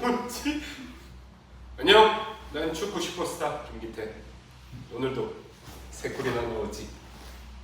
뭐지? 안녕. 난 축구 슈퍼스타 김기태. 오늘도 세 골이나 넣었지.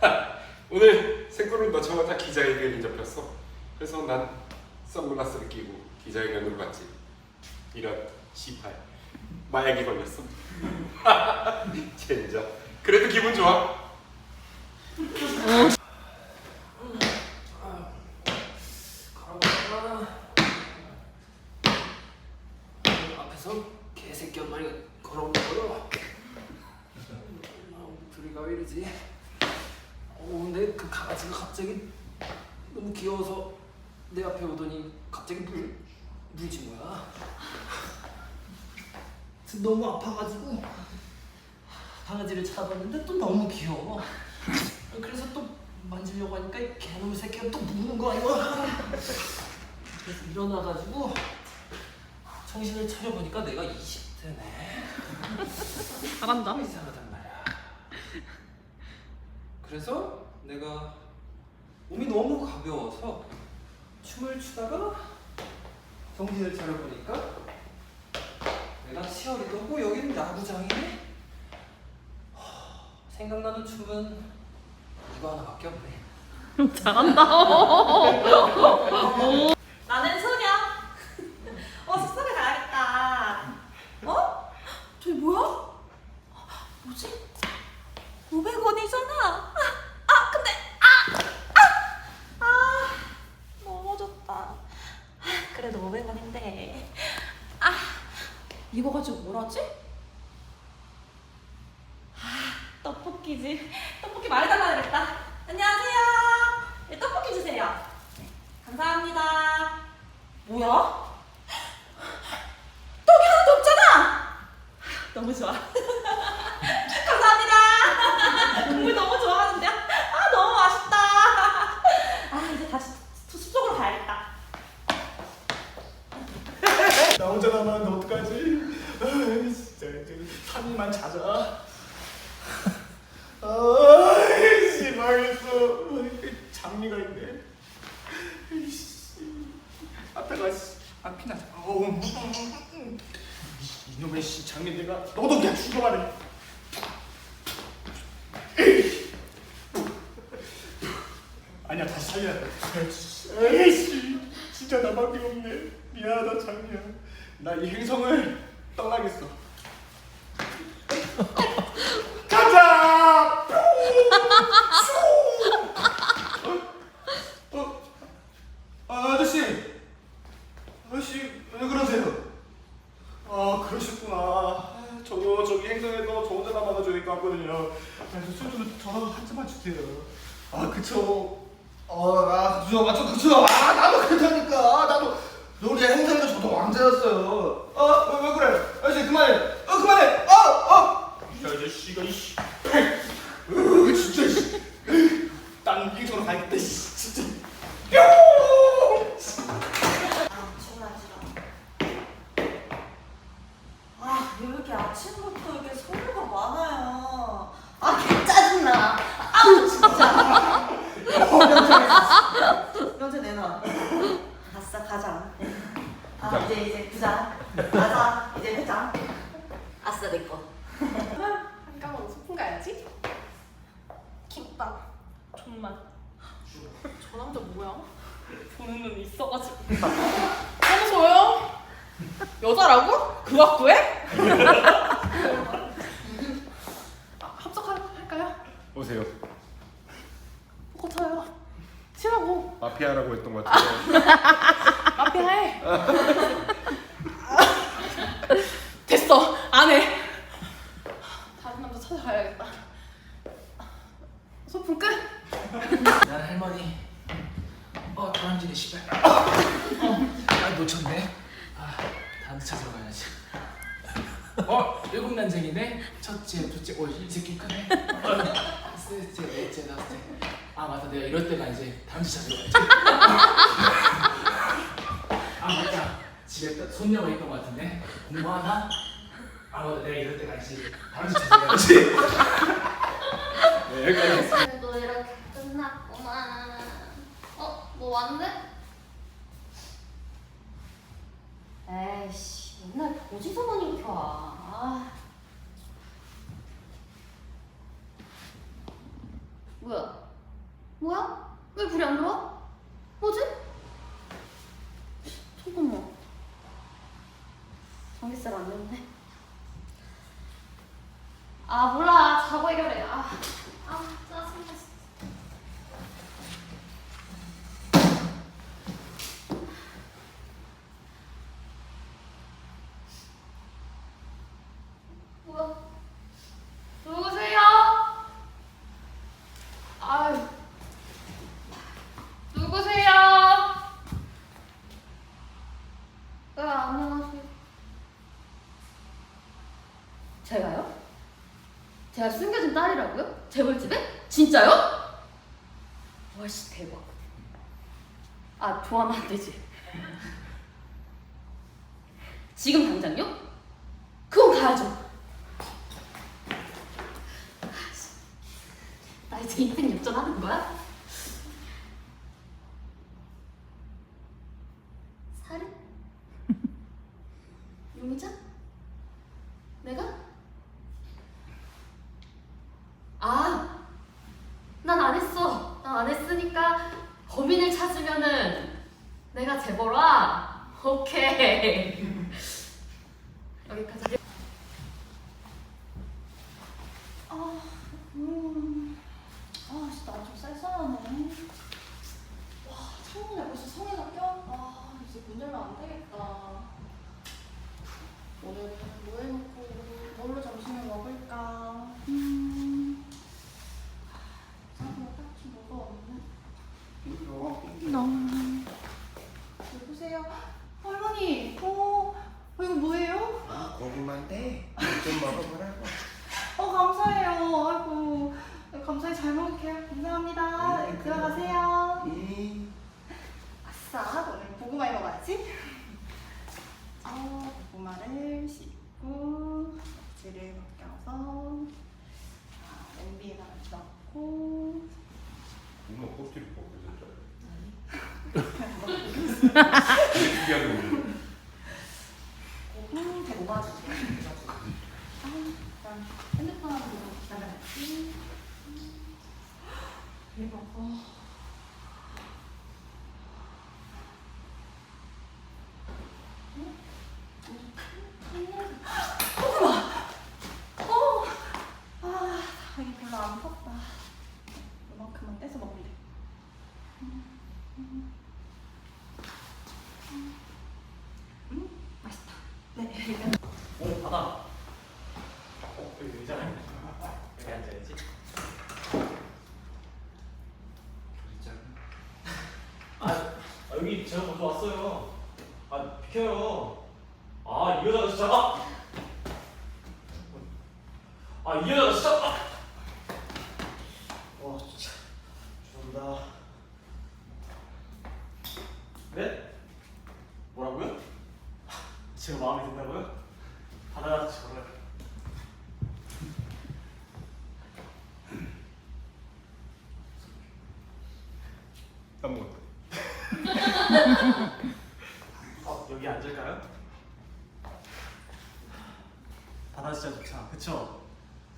하, 오늘 세 골을 넣자마자 기자회견이 잡혔어. 그래서 난 선글라스를 끼고 기자회견으로 갔지. 이런 C8 마약이 걸렸어. 젠장. 그래도 기분 좋아. 앞에서 개새끼 한 마리가 걸어오는 거요. 둘이가 왜 이러지? 어, 근데 그 강아지가 갑자기 너무 귀여워서 내 앞에 오더니 갑자기 물 물지 뭐야? 너무 아파가지고 강아지를 찾아봤는데 또 너무 귀여워. 그래서 또 만지려고 하니까 이 개놈의 새끼가 또 무는 거야 이거. 그래서 일어나가지고 정신을 차려보니까 내가 20대네. 잘한다. 이상하단 말이야. 그래서 내가 몸이 너무 가벼워서 춤을 추다가 정신을 차려보니까 내가 치어리더고 여기는 야구장이네. 하, 생각나는 춤은 이거 하나밖에 없네. 잘한다. 나는 소녀. 어 숙소에 가야겠다. 어? 저기 뭐야? 뭐지? 500원이잖아. 아, 아 근데 아, 아, 아 넘어졌다. 아, 그래도 500원인데. 아 이거 가지고 뭘 하지? 아 떡볶이지. 떡볶이 말해달라 그랬다. 안녕하세요. 네, 떡볶이 주세요. 감사합니다. 뭐야? 떡이 하나도 없잖아. 너무 좋아. 감사합니다. 국물 너무 좋아하는데요? 아 너무 맛있다. 아 이제 다시 수- 숲속으로 가야겠다. 나 혼자 남았는데 어떡하지? 아, 진짜 이제 3일만 자자. 아이씨 망했어. 장미가 있네. 이씨. 앞이 나자. 어우. 이놈의 씨 장미들가 너도 그냥 죽어봐라. 아니야 다시 살려. 에이씨 진짜 나밖에 없네. 미안하다 장미야. 나 이 행성을 떠나겠어. 가자. 어, 어, 아, 아저씨, 아저씨 왜 그러세요? 아 그러셨구나. 아, 저도 저기 행성에서 저 혼자 남아가지고 여기 왔거든요. 그래서 술좀 저라도 한 잔만 주세요. 아 그쵸. 어, 아, 맞죠, 그죠. 아, 나도 그렇다니까. 나도 우리 행사에서 저도 왕자였어요. 어, 왜, 왜 그래? 아저씨 그만해. 어, 그만해. 어, 어. 이 아저씨가 이씨. 으 진짜 씨. 난 행성으로 가야겠다. 씨. 진짜. 아 정말 아, 왜 이렇게 아침부터 이렇게 소리가 많아요? 아, 개 짜증나. 아우, 진짜. 어, 명절, 명절 내놔. 가자. 아, 이제, 이제 부자. 가자, 이제 회장. 아싸, 내 거. 한가만 소풍 가야지. 김밥. 정말. 저 남자 뭐야? 보는 눈이 있어가지고. 평소요? 여자라고? 그 학교에? 아, 합석할까요? 오세요. 고쳐요. 치라고. 마피아라고 했던 것 같아요. 앞에 해. 됐어. 안 해. 다른 남자 찾아가야겠다. 소풍 끝? 난 할머니. 어, 다람쥐네 씨발. 어, 아 놓쳤네. 아, 다음 찾으러 가야지. 어, 일곱 난쟁이네. 첫째, 둘째, 오, 이 새끼 크네. 어, 셋째, 넷째, 다섯째. 아 내가 이럴 때가 이제 다람쥐 찾으러 가야지. 아 맞다, 집에 또 손녀가 있던 것 같은데 공부하나? 아 맞다, 내가 이럴 때가 이제 다람쥐 찾으러 가야지. 네, 여기까지. 그래도 이렇게 끝났구만. 어? 뭐 왔는데? 에이, 아이씨 맨날 어디서만 이렇게 와. 아. 뭐야? 뭐야? 왜 불이 안 들어와? 뭐지? 잠깐만. 전기세가 안 됐네. 아 몰라 자고 해결해. 아, 아 짜증나. 진짜. 뭐야? 누구세요? 아유. 누구세요? 네, 안녕하세요. 제가요? 제가 숨겨진 딸이라고요? 재벌집에? 진짜요? 와씨 대박. 아 좋아하면 안 되지. 지금 당장요? 그건 가야죠. 나 이제 인생 역전하는 거야? 살인? 용의자? 내가? 아, 난 안 했어. 난 안 했으니까 범인을 찾으면은 내가 재벌아. 오케이. 여기까지. 아, 음. 아, 진짜 나좀 쌀쌀하네. 와, 창문에 벌써 성에가 껴? 아, 이제 문 열면 안 되겠다. 오늘은 뭐 해놓고 뭘로 점심을 먹을까? 음. 사고 딱히 뭐가 없네. 너무. 여보세요? 할머니, 어, 어, 이거 뭐예요? 아 고구마인데 좀 먹어보라고. 어 감사해요. 아이고 네, 감사히 잘 먹을게요. 감사합니다. 네, 네, 들어가세요. 이 아싸 오늘 고구마 먹어야지. 어 고구마를 씻고 껍질을 벗겨서 자, 냄비에다 넣고 엄마 껍질이 벗겨졌잖아. 준비하고 고구 주세요. 아 일단 핸드폰 보고 기다려야지. 대박. 어. 어! 아, 이게 별로 안 컸다. 이만큼만 떼서 먹으면 돼. 음, 맛있다. 네, 일단 오 받아. 어 여기 의자 여기 앉아야지. 아, 아, 여기 제가 먼저 왔어요. 아 비켜요. 아이 여자가 진짜 아. 아이 여자가 진짜 아. 와 진짜 죄송합니다. 네? 뭐라고요? 제가 마음에 든다고요? 받아라 저를. 아무것도. 어, 여기 앉을까요? 바다 진짜 좋다. 그쵸?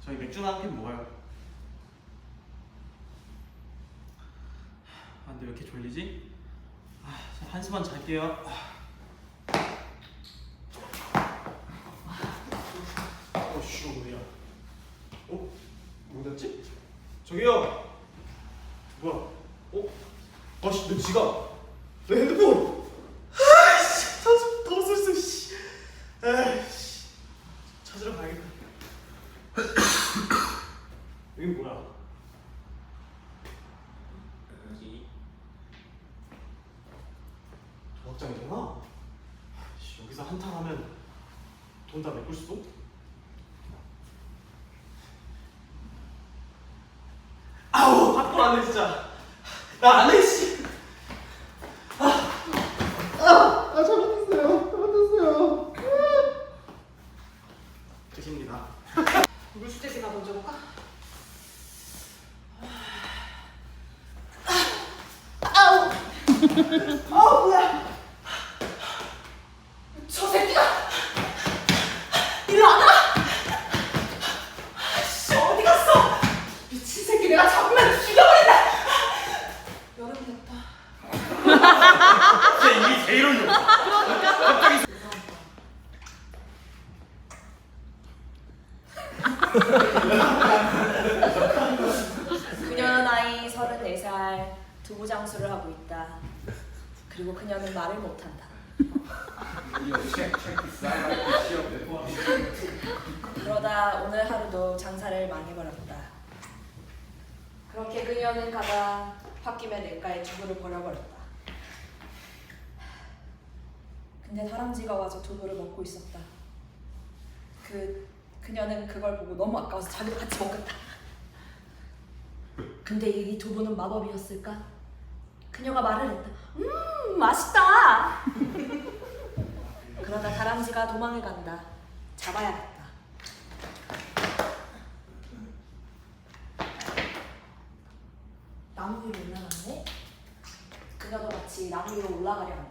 저희 맥주나 한캔 먹어요. 아, 근데 왜 이렇게 졸리지? 아, 저 한시만 잘게요. 어, 씨, 뭐야? 어? 뭐였지? 저기요. 뭐야? 어? 아씨, 내 지갑. 내 핸드폰. 아이씨, 더, 더 쓸수 씨. 에이씨, 찾으러 가야겠다. 여기 뭐야? 여기 도박장이구나. 씨, 여기서 한탕 하면 돈 다 메꿀 수도? 아우, 안해 진짜. 나 안 해, 씨. 아 잘못했어요. 잘못했어요. 끝입니다. 물수제지나 먼저 볼까? 아우 뭐야? 저 새끼가 그녀는 나이 34살 두부 장수를 하고 있다. 그리고 그녀는 말을 못한다. 그러다 오늘 하루도 장사를 망해버렸다. 그렇게 그녀는 가다 홧김에 냇가에 두부를 버려버렸다. 근데 다람쥐가 와서 두부를 먹고 있었다. 그 그녀는 그걸 보고 너무 아까워서 자기도 같이 먹겠다. 근데 이 두부는 마법이었을까? 그녀가 말을 했다. 음, 맛있다. 그러다 다람쥐가 도망을 간다. 잡아야겠다. 나무 위로 올라갔네. 그녀도 같이 나무 위로 올라가려 한다.